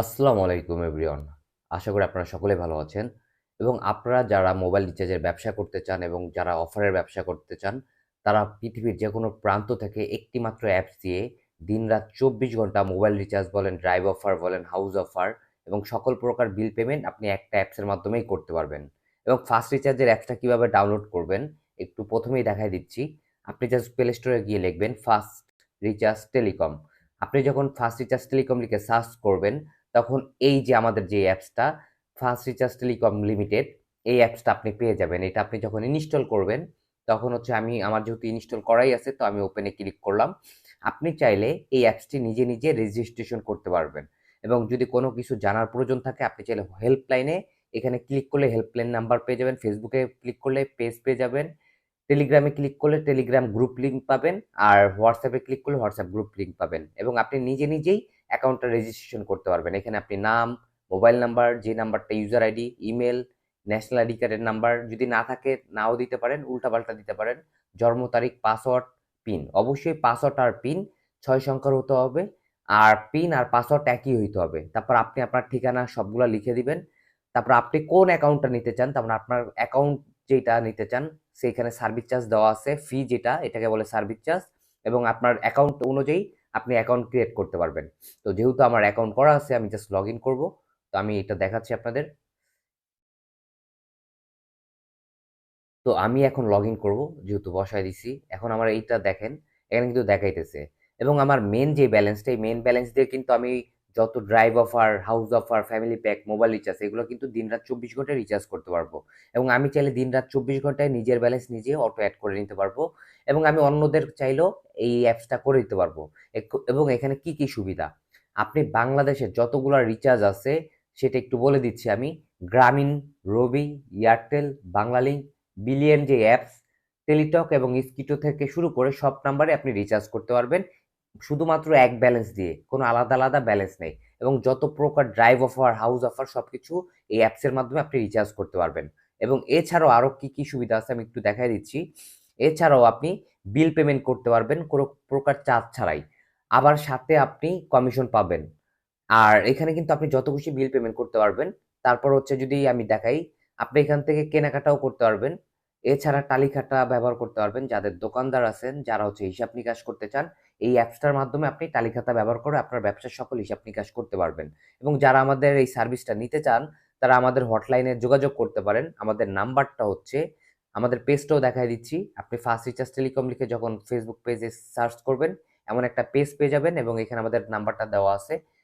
আসসালামু আলাইকুম এভরিওয়ান। আশা করি আপনারা সকলে ভালো আছেন এবং আপনারা যারা মোবাইল রিচার্জের ব্যবসা করতে চান এবং যারা অফারের ব্যবসা করতে চান, তারা পৃথিবীর যে কোনো প্রান্ত থেকে একটি মাত্র অ্যাপস দিয়ে দিনরাত চব্বিশ ঘণ্টা মোবাইল রিচার্জ বলেন, ড্রাইভ অফার বলেন, হাউস অফার এবং সকল প্রকার বিল পেমেন্ট আপনি একটা অ্যাপসের মাধ্যমেই করতে পারবেন। এবং ফাস্ট রিচার্জের অ্যাপসটা কীভাবে ডাউনলোড করবেন, একটু প্রথমেই দেখাই দিচ্ছি। আপনি জাস্ট প্লে স্টোরে গিয়ে লিখবেন ফাস্ট রিচার্জ টেলিকম। আপনি যখন ফাস্ট রিচার্জ টেলিকম লিখে সার্চ করবেন তখন এই যে আমাদের যে অ্যাপসটা ফার্স্ট রিচার্জ টেলিকম লিমিটেড এই অ্যাপসটা আপনি পেয়ে যাবেন। এটা আপনি যখন ইনস্টল করবেন, তখন হচ্ছে আমি, আমার যেহেতু ইনস্টল করাই আছে, তো আমি ওপেনে ক্লিক করলাম। আপনি চাইলে এই অ্যাপসটি নিজে নিজে রেজিস্ট্রেশন করতে পারবেন। এবং যদি কোনো কিছু জানার প্রয়োজন থাকে, আপনি চাইলে হেল্পলাইনে এখানে ক্লিক করলে হেল্পলাইন নাম্বার পেয়ে যাবেন। ফেসবুকে ক্লিক করলে পেজ পেয়ে যাবেন। টেলিগ্রামে ক্লিক করলে টেলিগ্রাম গ্রুপ লিঙ্ক পাবেন। আর হোয়াটসঅ্যাপে ক্লিক করলে হোয়াটসঅ্যাপ গ্রুপ লিঙ্ক পাবেন। এবং আপনি নিজে, নিজেই অ্যাকাউন্টটা রেজিস্ট্রেশন করতে পারবেন। এখানে আপনি নাম মোবাইল নাম্বার যে নাম্বারটা user ID email national ID কার্ডের নাম্বার যদি না থাকে নাও দিতে পারেন, উল্টাপাল্টা দিতে পারেন। জন্ম তারিখ পাসওয়ার্ড পিন অবশ্যই পাসওয়ার্ড আর পিন ছয় সংখ্যার হতে হবে আর পিন আর পাসওয়ার্ড একই হইতে হবে। তারপর আপনি আপনার ঠিকানা সবগুলো লিখে দিবেন। তারপর আপনি কোন অ্যাকাউন্টটা নিতে চান, তারপর আপনার অ্যাকাউন্ট যেটা নিতে চান, সেইখানে সার্ভিস চার্জ দেওয়া আছে ফি যেটা, এটাকে বলে সার্ভিস চার্জ এবং আপনার অ্যাকাউন্ট অনুযায়ী আপনি অ্যাকাউন্ট ক্রিয়েট করতে পারবেন। তো যেহেতু আমার অ্যাকাউন্ট করা আছে, আমি জাস্ট লগ ইন করব। তো আমি এটা দেখাচ্ছি আপনাদের। তো আমি এখন লগ ইন করব, যেহেতু বসায় দিছি। এখন আমার এইটা দেখেন, এখানে কিন্তু দেখাইতেছে। এবং আমার মেন যে ব্যালেন্সটা এই মেন ব্যালেন্স দিয়ে কিন্তু আমি যত drive offer house offer family pack mobile recharge এগুলো কিন্তু দিনরাত চব্বিশ ঘন্টায় রিচার্জ করতে পারব। এবং আমি চাইলে দিনরাত চব্বিশ ঘন্টায় নিজের ব্যালেন্স নিজে অটো অ্যাড করে নিতে পারব। এবং আমি অন্যদের চাইলেও এই অ্যাপসটা করে দিতে পারব। এবং এখানে কি কি সুবিধা? আপনি বাংলাদেশের যতগুলো রিচার্জ আছে, সেটা একটু বলে দিচ্ছি আমি। গ্রামীণ, রবি, এয়ারটেল, বাংলালিংক, বিলিয়ন যে অ্যাপস টেলিটক এবং স্কিটো থেকে শুরু করে সব নাম্বারে আপনি রিচার্জ করতে পারবেন। শুধুমাত্র এক ব্যালেন্স দিয়ে, কোনো আলাদা আলাদা ব্যালেন্স নেই। এবং যত প্রকার ড্রাইভ অফার হাউস অফার সব কিছু এই অ্যাপসের মাধ্যমে আপনি রিচার্জ করতে পারবেন। এবং এছাড়াও আরও কি কি সুবিধা আছে আমি একটু দেখাই দিচ্ছি। এছাড়াও আপনি বিল পেমেন্ট করতে পারবেন কোনো প্রকার চার্জ ছাড়াই। আবার সাথে আপনি কমিশন পাবেন। আর এখানে কিন্তু আপনি যত খুশি বিল পেমেন্ট করতে পারবেন। তারপর হচ্ছে যদি আমি দেখাই, আপনি এখান থেকে কেনাকাটাও করতে পারবেন। এছাড়া টালিখাতা ব্যবহার করতে পারবেন যাদের দোকানদার আছেন, যারা হচ্ছে হিসাব নিকাশ করতে চান। এই অ্যাপসটার মাধ্যমে আপনি তালিকাতা ব্যবহার করে আপনার ব্যবসার সকল হিসাব নিকাশ করতে পারবেন। এবং যারা আমাদের এই সার্ভিসটা নিতে চান, তারা আমাদের হটলাইনে যোগাযোগ করতে পারেন। আমাদের নাম্বারটা হচ্ছে, আমাদের পেজটাও দেখাই দিচ্ছি। আপনি ফার্স্ট রিচার্জ টেলিকম লিখে যখন ফেসবুক পেজে সার্চ করবেন, এমন একটা পেজ পেয়ে যাবেন এবং এখানে আমাদের নাম্বারটা দেওয়া আছে।